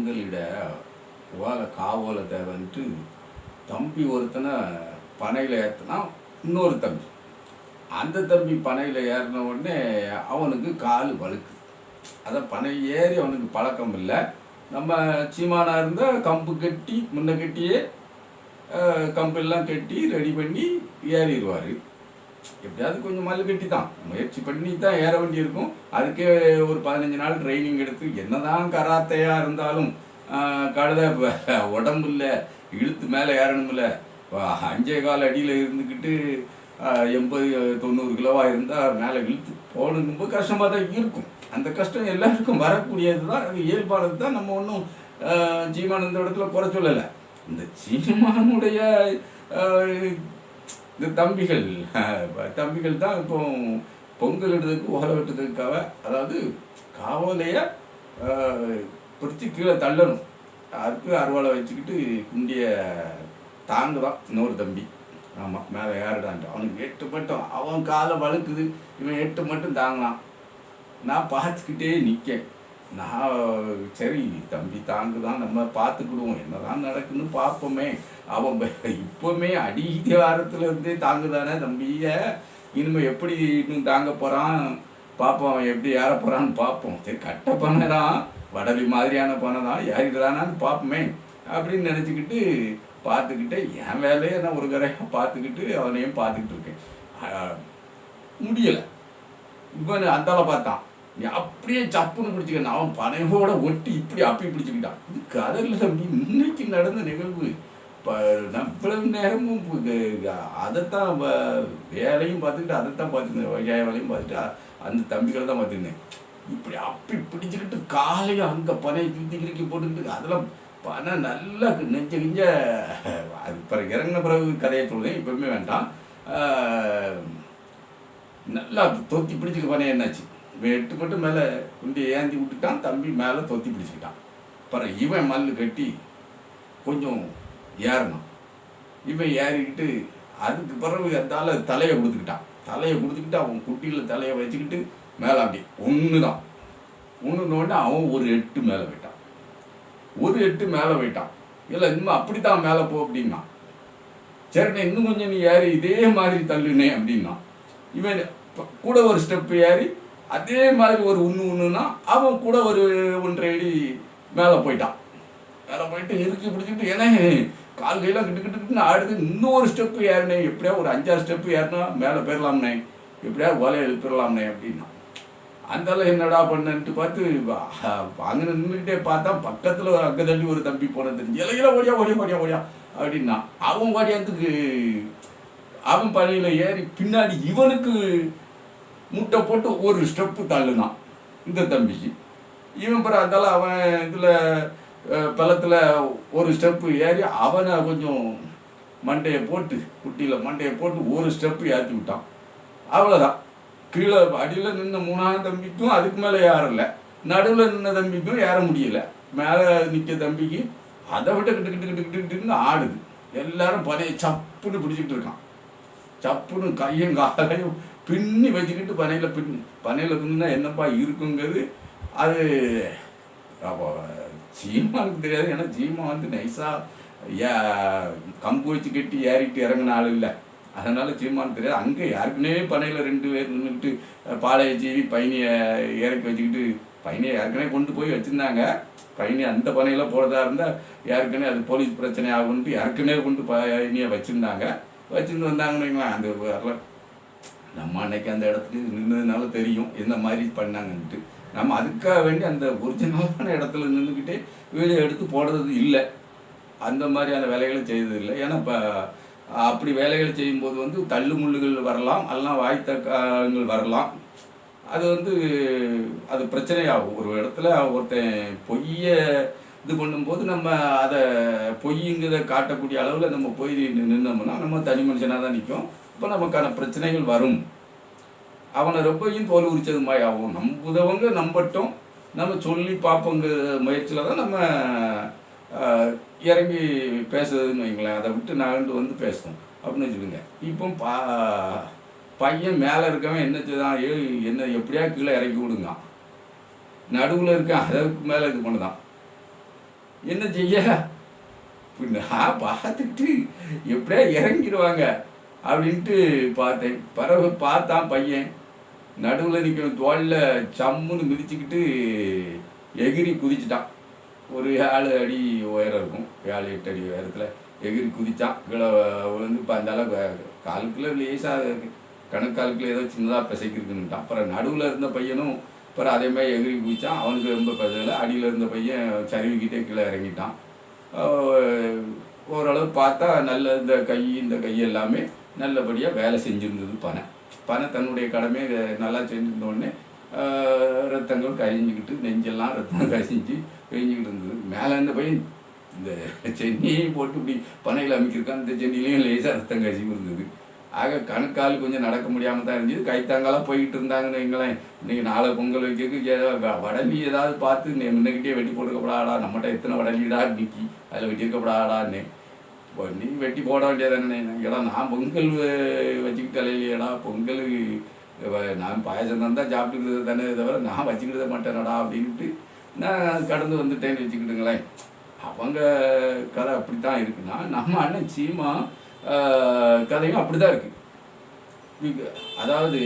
பொங்கலிட ஓலை காவலத்தை வந்துட்டு தம்பி ஒருத்தனை பனையில் ஏற்றினா இன்னொரு தம்பி. அந்த தம்பி பனையில் ஏறின உடனே அவனுக்கு கால் வழுக்குது அதான் பனை ஏறி அவனுக்கு பழக்கம் இல்லை. நம்ம சீமானா இருந்தால் கம்பு கட்டி முன்ன கட்டியே கம்பெல்லாம் கட்டி ரெடி பண்ணி ஏறிடுவார் எப்படியாவது கொஞ்சம் மல்லு கட்டி தான் முயற்சி பண்ணி தான் ஏற வேண்டியிருக்கும். அதுக்கே ஒரு பதினஞ்சு நாள் ட்ரைனிங் எடுத்து என்னதான் கராத்தையாக இருந்தாலும் கழுத உடம்பு இல்லை இழுத்து மேலே ஏறணும்ல. அஞ்சே கால் அடியில் இருந்துக்கிட்டு எண்பது தொண்ணூறு கிலோவாக இருந்தால் மேலே இழுத்து போகணும். ரொம்ப கஷ்டமாக தான் இருக்கும். அந்த கஷ்டம் எல்லாருக்கும் வரக்கூடியது தான். அது இயல்பானது தான். நம்ம ஒன்றும் ஜீவான் இந்த இடத்துல குறை சொல்லலை. இந்த சீமானுடைய இந்த தம்பிகள். தம்பிகள் தான் இப்போ பொங்கல் இடுறதுக்கு ஓலை வெட்டுறதுக்காக அதாவது காவலையை பிடிச்சி கீழே தள்ளணும். அதுக்கு அருவாளை வச்சுக்கிட்டு குண்டிய தாங்குதான் இன்னொரு தம்பி. ஆமாம் மேலே ஏறிடான்ட்டு. அவனுக்கு எட்டு மட்டும். அவன் காலை வழுக்குது இவன் எட்டு மட்டும் தாங்கலாம் நான் பார்த்துக்கிட்டே நிற்கேன் நான் சரி தம்பி தாங்குதான். நம்ம பார்த்துக்கிடுவோம். என்னதான் நடக்குன்னு பார்ப்போமே. அவன் ப- இப்போவுமே அடிவாரத்தில் இருந்தே தாங்குதானே தம்பிய இனிமே எப்படி இன்னும் தாங்க போகிறான் பார்ப்போம் அவன் எப்படி ஏற போகிறான்னு பார்ப்போம் சரி கட்ட பனை தான் வடலி மாதிரியான பனை தான் ஏறிடுறானான்னு பார்ப்போமே அப்படின்னு நினச்சிக்கிட்டு பார்த்துக்கிட்டே என் வேலையை நான் ஒரு கரையாக பார்த்துக்கிட்டு அவனையும் பார்த்துக்கிட்டு இருக்கேன். முடியலை. இவன் அந்தால பார்த்தான். நீ அப்படியே சப்புன்னு பிடிச்சிக்க அவன் பனையோட ஒட்டி இப்படி அப்பி பிடிச்சிக்கிட்டான். இது கதையில் தம்பி. இன்னைக்கு நடந்த நிகழ்வு. இவ்வளவு நேரமும் அதைத்தான் வேலையும் பார்த்துக்கிட்டு அதைத்தான் பார்த்துருந்தேன் விவசாய வேலையும் பார்த்துட்டு அந்த தம்பிகளை தான் பார்த்துருந்தேன் இப்படி அப்படி பிடிச்சிக்கிட்டு காலையும் அங்கே பனையை தூத்தி கிழக்கி போட்டுக்கிட்டு அதெல்லாம் பனை நல்லா நெஞ்ச கிஞ்ச அது பிறகு இறங்கின பிறகு கதையை சொல்லுவேன் எப்பவுமே வேண்டாம். நல்லா தொத்தி பிடிச்சிக்க பண்ண என்னாச்சு? எட்டு மட்டும் மேலே குண்டி ஏந்தி விட்டுட்டான் தம்பி மேலே தொத்தி பிடிச்சிக்கிட்டான். பிறகு இவன் மல்லு கட்டி கொஞ்சம் ஏறணும் இவன் ஏறிக்கிட்டு அதுக்கு பிறகு அதால தலையை கொடுத்துக்கிட்டான். தலையை கொடுத்துக்கிட்டு அவன் குட்டியில் தலையை வச்சுக்கிட்டு மேலே அப்படி ஒன்று தான் ஒன்றுனோடனே அவன் ஒரு எட்டு மேலே போயிட்டான். ஒரு எட்டு மேலே போயிட்டான். இல்லை இன்னும் அப்படித்தான் மேலே போ அப்படின்னா. சரிண்ணே இன்னும் கொஞ்சம் நீ ஏறி இதே மாதிரி தள்ளுனே அப்படின்னா. இவன் கூட ஒரு ஸ்டெப்பு ஏறி அதே மாதிரி ஒரு ஒன்று ஒன்றுனா அவன் கூட ஒரு ஒன்றரை அடி மேலே போயிட்டான். மேலே போயிட்டு இறுக்கி பிடிச்சிக்கிட்டு ஏன்னா கால் கையெல்லாம் கிட்டு கிட்டுன்னு ஆடுது. இன்னொரு ஸ்டெப்பு ஏறினே எப்படியா ஒரு அஞ்சாறு ஸ்டெப்பு ஏறினா மேலே போயிடலாம்னே எப்படியா ஓலையை எழுப்பிடலாம்னே அப்படின்னா. அந்தால என்னடா பண்ணன்ட்டு பார்த்து அங்கே நின்றுட்டே பார்த்தா பக்கத்தில் அங்கே தள்ளி ஒரு தம்பி போன தெரிஞ்சு இலையில ஓடியா ஓடியா ஓடியா ஓடியா அப்படின்னா அவன் ஓடியாத்துக்கு அவன் பழையில ஏறி பின்னாடி இவனுக்கு முட்டை போட்டு ஒரு ஸ்டெப்பு தள்ளுனான். இந்த தம்பிக்கு. இவன் பிற அதால் அவன் இதில் பள்ளத்தில் ஒரு ஸ்டெப்பு ஏறி அவனை கொஞ்சம் மண்டையை போட்டு குட்டியில் மண்டையை போட்டு ஒரு ஸ்டெப்பு ஏற்றி விட்டான். அவ்வளோதான் கீழே அடியில் நின்று மூணாவது தம்பிக்கும் அதுக்கு மேலே ஏறல. நடுவில் நின்ன தம்பிக்கும் ஏற முடியல. மேலே நிற்க தம்பிக்கு அதை விட்டு கிட்டு கிட்டு கிட்டு கிட்டு கிட்டுன்னு ஆடுது. எல்லாரும் பனையை சப்புன்னு பிடிச்சிக்கிட்டு இருக்கான். சப்புன்னு கையும் காலையும் பின்னி வச்சுக்கிட்டு பனையில் பின்னி பனையில் பின்னினா என்னப்பா இருக்குங்கிறது அது அப்போ சீமானுக்கு தெரியாது. ஏன்னா சீமா வந்து நைஸாக கம்பு வச்சு கட்டி ஏறிட்டு இறங்கின ஆள் இல்லை. அதனால சீமானுக்கு தெரியாது. அங்கே யாருக்குனே பனையில் ரெண்டு பேர் நின்றுட்டு பாளைய ஜீவி பையனியை இறக்கி வச்சுக்கிட்டு பையனை ஏற்கனவே கொண்டு போய் வச்சுருந்தாங்க. பையனை அந்த பனையில் போகிறதா இருந்தால் ஏற்கனவே அது போலீஸ் பிரச்சனை ஆகுன்ட்டு ஏற்கனவே கொண்டு பையனியை வச்சுருந்தாங்க. வச்சுருந்து வந்தாங்கன்னு அந்த வரல நம்ம அன்னைக்கு அந்த இடத்துக்கு நின்றதுனால தெரியும். என்ன மாதிரி பண்ணாங்கன்ட்டு. நம்ம அதுக்காக வேண்டி அந்த ஒரிஜினலான இடத்துல நின்றுக்கிட்டே வீடியோ எடுத்து போடுறது இல்லை. அந்த மாதிரியான வேலைகளை செய்தது இல்லை. ஏன்னா இப்போ அப்படி வேலைகளை செய்யும்போது வந்து தள்ளு முள்ளுகள் வரலாம் எல்லாம் வாய்த்தங்கள் வரலாம். அது வந்து அது பிரச்சனையாகும். ஒரு இடத்துல ஒருத்தன் பொய்ய இது பண்ணும்போது நம்ம அதை பொய்யுங்கிறத காட்டக்கூடிய அளவில் நம்ம போய் நின்னோம்னா நம்ம தனி மனுஷனாக தான் நிற்கும் இப்போ நமக்கான பிரச்சனைகள் வரும். அவனை ரொம்பையும் தோல் உரிச்சது மாதிரி ஆகும். நம்புதவங்க நம்பட்டும். நம்ம சொல்லி பார்ப்போங்கிற முயற்சியில் தான் நம்ம இறங்கி பேசுறதுன்னு வைங்களேன். அதை விட்டு நகர்ந்து வந்து பேசணும் அப்படின்னு வச்சுக்கோங்க. இப்போ பா பையன் மேலே இருக்கவன் என்ன செய்தான்? ஏ என்ன எப்படியா கீழே இறக்கி விடுங்க. நடுவில் இருக்கான். அதற்கு மேலே இது பண்ணுதான். என்ன செய்ய? நான் பார்த்துட்டு எப்படியா இறங்கிடுவாங்க. அப்படின்ட்டு பார்த்தேன். பிறகு பார்த்தான் பையன். நடுவில் நிற்கிற தோளில் சம்முன்னு மிதிச்சுக்கிட்டு எகிரி குதிச்சிட்டான். ஒரு ஏழு அடி உயரம் இருக்கும். ஏழு எட்டு அடி உயரத்தில் எகிரி குதித்தான் கீழே விழுந்து இப்போ அந்தளவு அளவு லேசாக லேசாக கணக்காலுக்குள்ள ஏதோ சின்னதாக பிசைக்கிருக்குன்னுட்டான். அப்புறம் நடுவில் இருந்த பையனும் அப்புறம் அதே மாதிரி எகிரி குதித்தான் அவனுக்கு ரொம்ப பதில் அடியில் இருந்த பையன் சரிவிக்கிட்டே கீழே இறங்கிட்டான். ஓரளவு பார்த்தா நல்ல இந்த கை இந்த கை எல்லாமே நல்லபடியாக வேலை செஞ்சுருந்தது பனை பனை தன்னுடைய கடமையை நல்லா செஞ்சுருந்தோடனே ரத்தங்கள் கழிஞ்சிக்கிட்டு நெஞ்செல்லாம் ரத்தம் கசிஞ்சு கழிஞ்சிக்கிட்டு இருந்தது. மேலே இருந்த பையன்? இந்த சென்னியையும் போட்டு இப்படி பனையில் அமைக்கிருக்கான் இந்த சென்னிலையும் லேசாக ரத்தம் கசிவு இருந்தது. ஆக கணக்கால் கொஞ்சம் நடக்க முடியாமல் தான் இருந்துச்சு கைத்தாங்களாக போய்கிட்டு இருந்தாங்கன்னு எங்களேன் இன்றைக்கி நாளை பொங்கல் வைக்கிறதுக்கு ஏதோ வடலி ஏதாவது பார்த்து நீ முன்னகிட்டே வெட்டி போட்டுக்கப்படாடா நம்மகிட்ட எத்தனை வடலிடா நிக்கி அதில் வெட்டியிருக்கப்படாடான்னு. இப்போ நீ வெட்டி போட வேண்டியதானே ஏடா நான் பொங்கல் வச்சுக்கிட்டாலே வச்சுக்கிட்டு பொங்கல் நான் பாயசம் தான் தான் சாப்பிட்டுக்கிறது தானே தவிர நான் வச்சுக்கிட்டத மாட்டேனடா அப்படின்ட்டு நான் கடந்து வந்துட்டேன்னு வச்சுக்கிட்டுங்களேன். அவங்க கதை அப்படி தான் இருக்குன்னா நம்ம அண்ணன் சீமா கதையும் அப்படி தான் இருக்கு அதாவது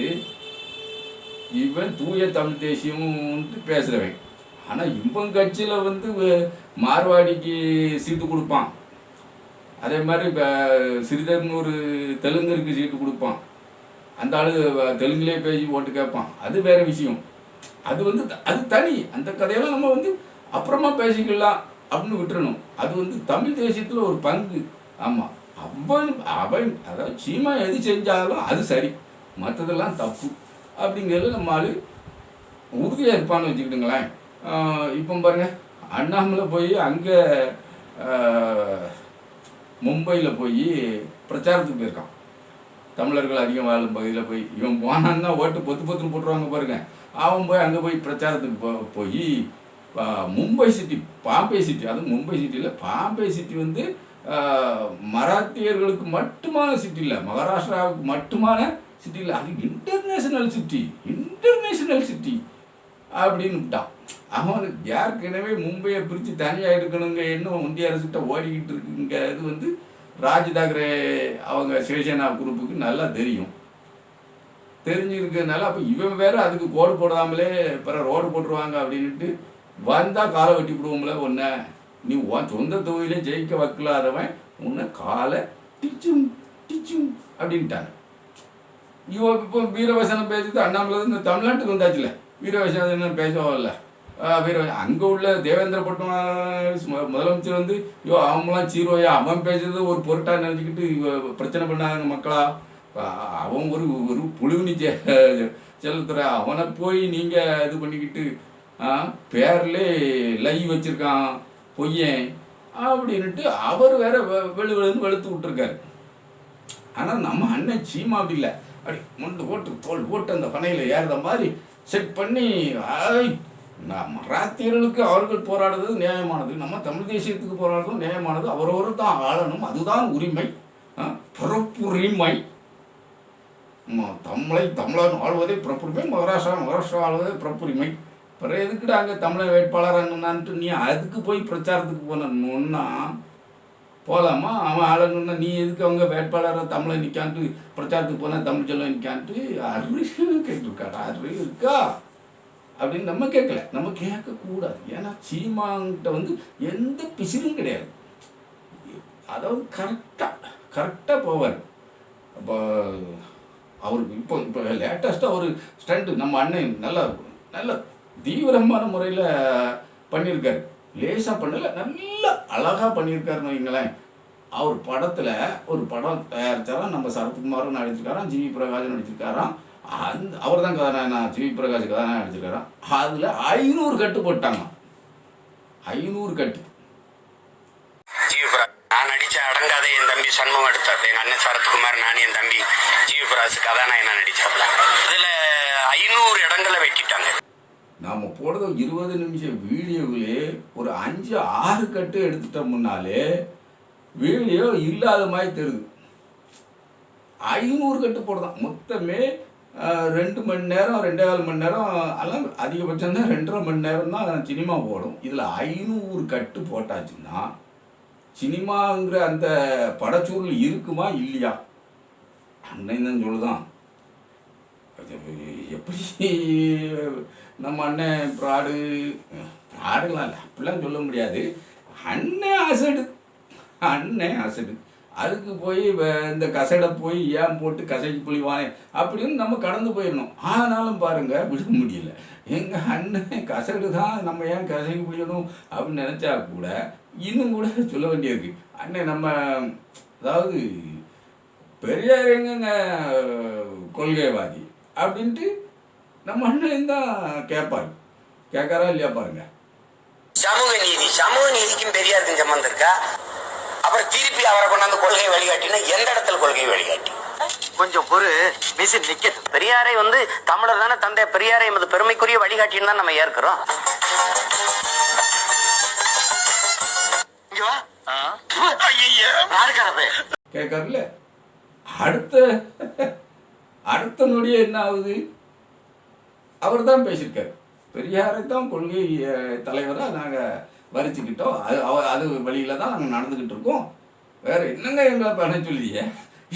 இவன் தூய தமிழ் தேசியம்ன்ட்டு பேசுகிறவன் ஆனால் இவன் கட்சியில் வந்து வ- மார்வாடிக்கு சீட்டு கொடுப்பான். அதே மாதிரி இப்போ சிறிதர்னு ஒரு தெலுங்கருக்கு சீட்டு கொடுப்பான். அந்த ஆளு தெலுங்குலேயே பேசி ஓட்டு கேட்பான். அது வேற விஷயம். அது வந்து அது தனி. அந்த கதையெல்லாம் நம்ம வந்து அப்புறமா பேசிக்கலாம் அப்படின்னு விட்டுறணும். அது வந்து தமிழ் தேசியத்தில் ஒரு பங்கு. ஆமாம் அவன் அவன் அதாவது சீமா எது செஞ்சாலும் அது சரி. மற்றதெல்லாம் தப்பு. அப்படிங்கிறது நம்ம ஆளு உறுதியாக இருப்பான்னு வச்சுக்கிட்டுங்களேன். இப்போ பாருங்கள் அண்ணாமலை போய் அங்கே மும்பையில் போய் பிரச்சாரத்துக்கு போயிருக்கான். தமிழர்கள் அதிகம் வாழும் பகுதியில் போய் இவன் போனான்னா ஓட்டு பொத்து பொத்துன்னு போட்டுருவாங்க பாருங்க. அவன் போய் அங்கே போய் பிரச்சாரத்துக்கு போ போய் மும்பை சிட்டி பாம்பே சிட்டி அதுவும் மும்பை சிட்டியில் பாம்பே சிட்டி வந்து மராத்தியர்களுக்கு மட்டுமான சிட்டி இல்லை மகாராஷ்டிராவுக்கு மட்டுமான சிட்டி இல்லை அது இன்டர்நேஷனல் சிட்டி இன்டர்நேஷனல் சிட்டி அப்படின்னு விட்டான் அவனுக்கு ஏற்கனவே மும்பையை பிரித்து தனியாக எடுக்கணுங்க இன்னும் ஒன்றிய அரசுகிட்ட ஓடிக்கிட்டு இருக்குங்க. இது வந்து ராஜ் தாக்கரே அவங்க சிவசேனா குரூப்புக்கு நல்லா தெரியும். தெரிஞ்சிருக்கிறதுனால அப்போ இவன் வேற அதுக்கு கோடு போடாமலே பிற ரோடு போட்டுருவாங்க அப்படின்ட்டு வந்தால் காலை வெட்டி விடுவோம்ல உன்னை. நீ உன் சொந்த தொகுதியிலே ஜெயிக்க வைக்கலாதவன் உன்னை காலை டிச்சும் டிச்சும் அப்படின்ட்டாங்க. இவன் இப்போ வீரவசனம் பேசுறது அண்ணாமலை இந்த தமிழ்நாட்டுக்கு வந்தாச்சுல. வீரவசனம் இல்லை வேறு அங்கே உள்ள தேவேந்திர பட்னாவிஸ் முதலமைச்சர் வந்து ஐயோ அவங்களாம் சீரோயா அவன் பேசுறது ஒரு பொருட்டாக நினச்சிக்கிட்டு பிரச்சனை பண்ணாங்க மக்களா? அவன் ஒரு ஒரு புழுவினி செ செலுத்துற அவனை போய் நீங்கள் இது பண்ணிக்கிட்டு பேர்லே லை வச்சுருக்கான் பொய்யன் அப்படின்ட்டு அவர் வேற வெ- வெளு வெளுன்னு வெளுத்து விட்டுருக்காரு. ஆனால் நம்ம அண்ணன் சீமா அப்படி இல்லை. அப்படி முண்டு போட்டு தோல் போட்டு அந்த பனையில் ஏறுற மாதிரி செட் பண்ணி நான் மராத்தியர்களுக்கு அவர்கள் போராடுறது நியாயமானது. நம்ம தமிழ் தேசியத்துக்கு போராடுறதும் நியாயமானது. அவரவர் தான் ஆளணும். அதுதான் உரிமை. பிறப்புரிமை. ம- தமிழை தமிழன் ஆழ்வதே பிறப்புரிமை மகாராஷ்டிரா மகாராஷ்டிரா ஆழ்வதே பிறப்புரிமை. பிறகு எதுக்குடா அங்கே தமிழர் வேட்பாளர் அங்கன்னான்ட்டு நீ அதுக்கு போய் பிரச்சாரத்துக்கு போனோன்னா போகலாமா அவன் ஆளணுன்னா நீ எதுக்கு அவங்க வேட்பாளராக தமிழை நிற்கான்ட்டு பிரச்சாரத்துக்கு போனால் தமிழ் சொல்ல நிற்கான்ட்டு அறிவு கேட்டிருக்காடா அறிவு இருக்கா? அப்படின்னு நம்ம கேட்கல. நம்ம கேட்கக்கூடாது. ஏன்னா சீமாங்கிட்ட வந்து எந்த பிசிலும் கிடையாது. அதாவது கரெக்டாக கரெக்டாக போவார். அப்போ அவருக்கு இப்போ இப்போ லேட்டஸ்ட்டாக ஒரு ஸ்டண்ட்டு நம்ம அண்ணன் நல்ல நல்ல தீவிரமான முறையில் பண்ணியிருக்காரு. லேசாக பண்ணலை நல்ல அழகாக பண்ணியிருக்காருன்னு வைங்களேன். அவர் படத்தில் ஒரு படம் தயாரிச்சாராம் நம்ம சரத்குமாரும் நடிச்சிருக்காராம் ஜிவி பிரகாஜன் நடிச்சிருக்காராம். அந்த அவர் தான் கதாநாயகன் ஜிவி பிரகாஷ் கதாநாயகன் நடிச்சிருக்காராம் அதில் ஐநூறு கட்டு போட்டாங்க. ஐநூறு கட்டு. நான் நடிச்ச அடங்காத என் தம்பி சண்முகம் எடுத்தார் எங்க அண்ணன் சரத்குமார் நான் என் தம்பி ஜீவபிராஸ் கதாநாயகனா நடிச்சாப்ல. இதுல ஐநூறு இடங்களை வெட்டிட்டாங்க. நாம் போடுற இருபது நிமிஷம் வீடியோவிலே ஒரு அஞ்சு ஆறு கட்டு எடுத்துட்டோம்னாலே வீடியோ இல்லாத மாதிரி தெரியுது. ஐநூறு கட்டு போடுதான். மொத்தமே ரெண்டு மணி நேரம் ரெண்டே கால் மணி நேரம் எல்லாம் அதிகபட்சம் தான் ரெண்டரை மணி நேரம் தான் சினிமா போடும் இதில் ஐநூறு கட்டு போட்டாச்சுன்னா சினிமாங்கிற அந்த படச்சூழல் இருக்குமா இல்லையா? அண்ணன் தான் சொல்லுதான். அது எப்படி நம்ம அண்ணன் ப்ராடு ப்ராடுலாம் இல்லை அப்படிலாம் சொல்ல முடியாது. அண்ணன் அசடு அண்ணன் அசடு. அதுக்கு போய் இந்த கசடை போய் ஏன் போட்டு கசைக்கு புளிவானே அப்படின்னு நம்ம கடந்து போயிடணும். ஆனாலும் பாருங்க விட முடியல. எங்கள் அண்ணன் கசடு தான் நம்ம ஏன் கசைக்கு புளியணும் அப்படின்னு நினச்சா கூட இன்னும் கூட சொல்ல வேண்டியிருக்கு. அண்ணன் நம்ம அதாவது பெரியார் எங்கங்க கொள்கைவாதி? அப்படின்ட்டு நம்ம அண்ணன் தான் கேட்பாரு. கேட்கறா இல்லையா பாருங்க. சமூக நீதி சமூக நீதிக்கும் பெரியாருக்கும் சம்பந்தம் இருக்கா? அப்புறம் திருப்பி அவரை கொண்டாந்து கொள்கை வழிகாட்டினா எந்த இடத்துல கொள்கை வழிகாட்டி? கொஞ்சம் பொறு. மிஷின் நிக்கட்டும். பெரியாரை வந்து தமிழர் தானே தந்தை. பெரியாரை எமது பெருமைக்குரிய வழிகாட்டின்னு தான் நம்ம ஏற்கிறோம். கேட்கறல அடுத்த அடுத்த நொடியே என்ன ஆகுது? அவர் தான் பேசியிருக்காரு. பெரியாரை தான் கொள்கை தலைவராக நாங்கள் வரிச்சுக்கிட்டோம். அது அவ- அது வழியில் தான் நாங்கள் நடந்துக்கிட்டு இருக்கோம் வேற என்னங்க எங்களை பண்ண சொல்லியே?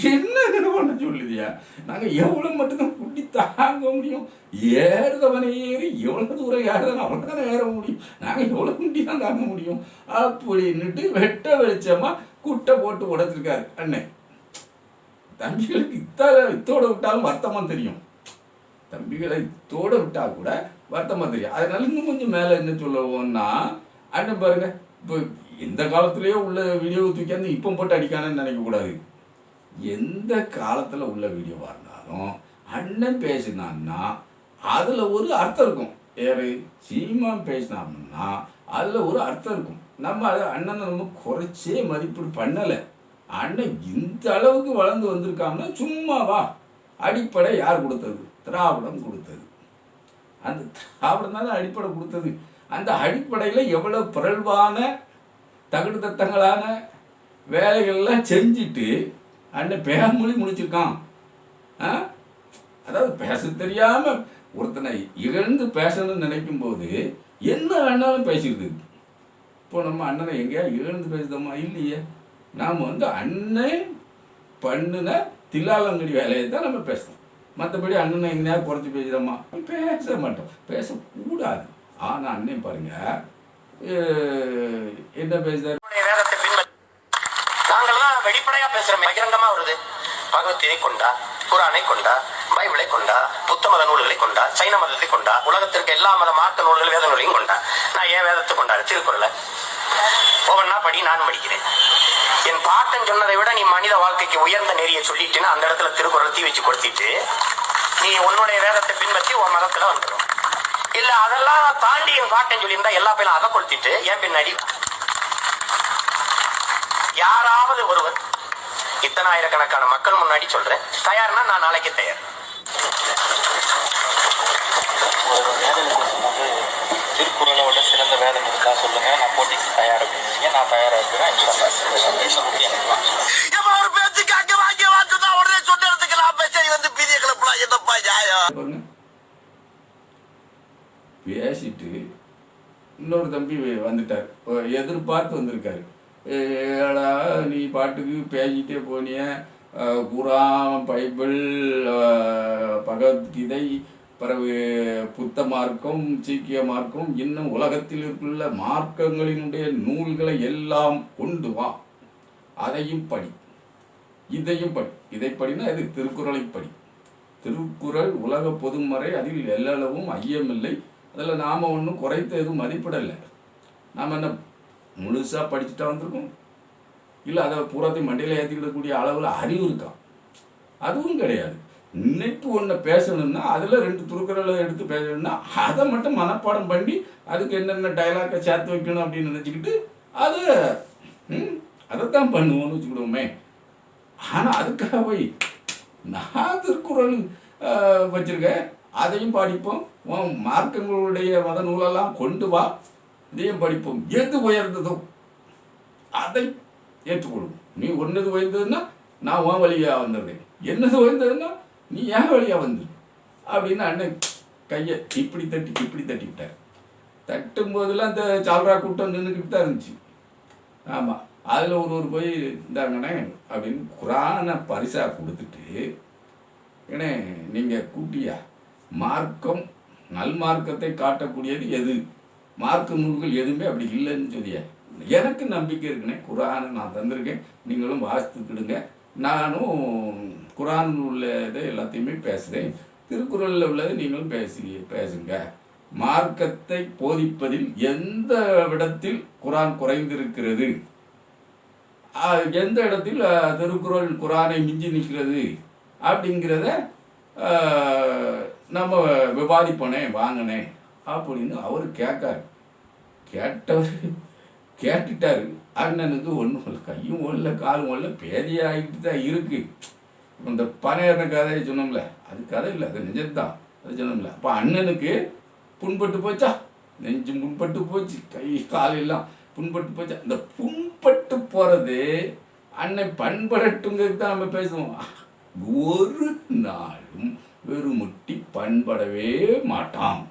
என்னங்க பண்ண சொல்லுதியா நாங்கள் எவ்வளோ மட்டும்தான் குட்டி தாங்க முடியும். ஏறுதவனை ஏறி எவ்வளோ தூரம் ஏறுதானோ அவ்வளோ தானே ஏற முடியும். நாங்கள் எவ்வளோ குட்டி தான் தாங்க முடியும். அப்படின்னுட்டு வெட்ட வெளிச்சமாக குட்டை போட்டு உடைச்சிருக்காரு அண்ணே. தம்பிகளுக்கு இத்தால இத்தோட விட்டாலும் வருத்தமாக தெரியும். தம்பிகளை இத்தோட விட்டால் கூட வருத்தமாக தெரியும். அதனால இன்னும் கொஞ்சம் மேலே என்ன சொல்லுவோம்னா அண்ணன் பாருங்க இப்போ எந்த காலத்துலேயோ உள்ள வீடியோவை தூக்கியாந்து இப்போ போட்டு அடிக்கானன்னு நினைக்கக்கூடாது எந்த காலத்தில் உள்ள வீடியோவாக இருந்தாலும் அண்ணன் பேசினான்னா அதில் ஒரு அர்த்தம் இருக்கும். ஏறு சீமான் பேசினாங்கன்னா அதில் ஒரு அர்த்தம் இருக்கும். நம்ம அதை அண்ணனை நம்ம குறைச்சே மதிப்பீடு பண்ணலை. அண்ணன் இந்த அளவுக்கு வளர்ந்து வந்திருக்காங்கன்னா சும்மாவா அடிப்படை யார் கொடுத்தது? திராவிடம் கொடுத்தது. அந்த திராவிடம் தான் அடிப்படை கொடுத்தது? அந்த அடிப்படையில் எவ்வளோ பிறழ்வான தகுடு தத்தங்களான வேலைகள்லாம் செஞ்சுட்டு அண்ணன் பேமொழி முடிச்சிருக்கான். ஆ? அதாவது பேச தெரியாமல் ஒருத்தனை இகழ்ந்து பேசணும்னு நினைக்கும் போது என்ன வேணாலும் பேசிடுது. இப்போ நம்ம அண்ணனை எங்கேயா இகழ்ந்து பேசுதோமா? இல்லையே. நாம் வந்து அண்ணன் பண்ணுன தில்லாலங்கடி வேலையை தான் நம்ம பேசுகிறோம் மற்றபடி அண்ணனை எங்கேயா குறைச்சி பேசுகிறோமா பேச மாட்டோம். பேசக்கூடாது. ஆனால் அண்ணன் பாருங்க என்ன பேசுறாரு? உன்னுடைய வேதத்தை நாங்கள்லாம் வெளிப்படையா பேசுறோம். பகிரங்கமா வருது. பகவத்கீதை கொண்டா குரானை கொண்டா பைபிளை கொண்டா புத்த மத நூல்களை கொண்டா சைன மதத்தை கொண்டா உலகத்திற்கு எல்லா மத மார்க்க நூல்கள் வேத நூலையும் கொண்டா. நான் ஏன் வேதத்தை கொண்டாரு திருக்குறளை. ஒவ்வொன்னா படி நான் படிக்கிறேன். என் பாட்டன் சொன்னதை விட நீ மனித வாழ்க்கைக்கு உயர்ந்த நெறியை சொல்லிட்டுன்னு அந்த இடத்துல திருக்குறளை தீ வச்சு கொடுத்திட்டு நீ உன்னுடைய வேதத்தை பின்பற்றி உன் மதத்துல வந்துடும் இல்ல அதெல்லாம் தாண்டி என் சொல்லியிருந்தா எல்லா பேரும் அதை கொளுத்திட்டு ஏன் பின்னாடி யாராவது ஒருவர் இத்தனை ஆயிரக்கணக்கான மக்கள் முன்னாடி சொல்றேன். தயார்னா நான் நாளைக்கு தயார். ஒரு வேதனை பேசும்போது திருக்குறளை விட சிறந்த வேதம் இருக்கா சொல்லுங்க. நான் போட்டிக்கு தயார் அப்படின்றீங்க. நான் தயாரா இருக்கிறேன். ஒரு பேச்சுக்கு அங்க வாங்கி வாங்குதா உடனே சொன்னதுக்கு நான் பேசி வந்து பீதிய கிளப்பலாம் என்னப்பா நியாயம்? பேசிட்டு இன்னொரு தம்பி வந்துட்டார். எதிர்பார்த்து வந்திருக்காரு. ஏடா நீ பாட்டுக்கு பேசிட்டே போனிய. குரான் பைபிள் பகவத்கீதை பிறகு புத்த மார்க்கம் சீக்கிய மார்க்கம் இன்னும் உலகத்தில் இருக்குள்ள மார்க்கங்களினுடைய நூல்களை எல்லாம் கொண்டு வா. அதையும் படி. இதையும் படி. இதை படினா இது திருக்குறளை படி. திருக்குறள் உலக பொதுமறை அதில் எல்லளவும் ஐயமில்லை. அதில் நாம் ஒன்றும் குறைத்து எதுவும் மதிப்பிடலை. நாம் என்ன முழுசாக படிச்சுட்டா வந்திருக்கோம்? இல்லை அதை பூராத்தையும் மண்டையில் ஏற்றிக்கிடக்கூடிய அளவில் அறிவு இருக்கா? அதுவும் கிடையாது. இன்னைக்கு ஒன்று பேசணும்னா அதில் ரெண்டு திருக்குறளை எடுத்து பேசணும்னா அதை மட்டும் மனப்பாடம் பண்ணி அதுக்கு என்னென்ன டைலாக்கை சேர்த்து வைக்கணும் அப்படின்னு நினச்சிக்கிட்டு அதை ம், அதைத்தான் பண்ணுவோம்னு வச்சுக்கிடுவோமே. ஆனால் அதுக்காக போய் நான் திருக்குறள் வச்சுருக்கேன் அதையும் படிப்போம். உன் மார்க்கங்களுடைய மத நூலெல்லாம் கொண்டு வா. இதையும் படிப்போம். எது உயர்ந்ததோ அதை ஏற்றுக்கொள்ளும். நீ ஒன்னது உயர்ந்ததுன்னா நான் உன் வழியாக வந்துடுறேன் என்னது உயர்ந்ததுன்னா நீ என் வழியாக வந்துடு அப்படின்னு அண்ணன் கையை இப்படி தட்டி இப்படி தட்டி விட்டார் தட்டும் போதெல்லாம் அந்த சால்ரா கூட்டம் நின்றுக்கிட்டு தான் இருந்துச்சு. ஆமாம் அதில் ஒரு ஒரு போய் இந்தாங்கண்ணே அப்படின்னு குரானை பரிசாக கொடுத்துட்டு ஏன்னே நீங்கள் கூட்டியா? மார்க்கம் நல்மார்க்கத்தை காட்டக்கூடியது எது? மார்க்க நூல்கள் எதுவுமே அப்படி இல்லைன்னு சொல்லிய. எனக்கு நம்பிக்கை இருக்குனே குரானை நான் தந்திருக்கேன். நீங்களும் வாசித்துக்கிடுங்க நானும் குரான் உள்ளதை எல்லாத்தையுமே பேசுகிறேன் திருக்குறளில் உள்ளதை நீங்களும் பேசி பேசுங்க. மார்க்கத்தை போதிப்பதில் எந்த விடத்தில் குரான் குறைந்திருக்கிறது? எந்த இடத்தில் திருக்குறள் குரானை மிஞ்சி நிற்கிறது? அப்படிங்கிறத நம்ம விவாதிப்போனே வாங்கினே அப்படின்னு அவர் கேட்காரு. கேட்டவர் கேட்டுட்டாரு. அண்ணனுக்கு ஒன்றும் இல்லை கையும் ஒல்ல காலும் ஒல்ல பேதியாகிட்டு தான் இருக்குது இந்த பனையர்ன கதையை சொன்னோம்ல அது கதை இல்லை அது நிஜம்தான். அது சொன்னோம்ல அப்போ அண்ணனுக்கு புண்பட்டு போச்சா? நெஞ்சு புண்பட்டு போச்சு கை கால் எல்லாம் புண்பட்டு போச்சா? இந்த புண்பட்டு போகிறது அண்ணன் பண்படட்டுங்கிறது தான் நம்ம பேசுவோம். ஒரு நாளும் வெறுமுட்டி பண்படவே மாட்டான்.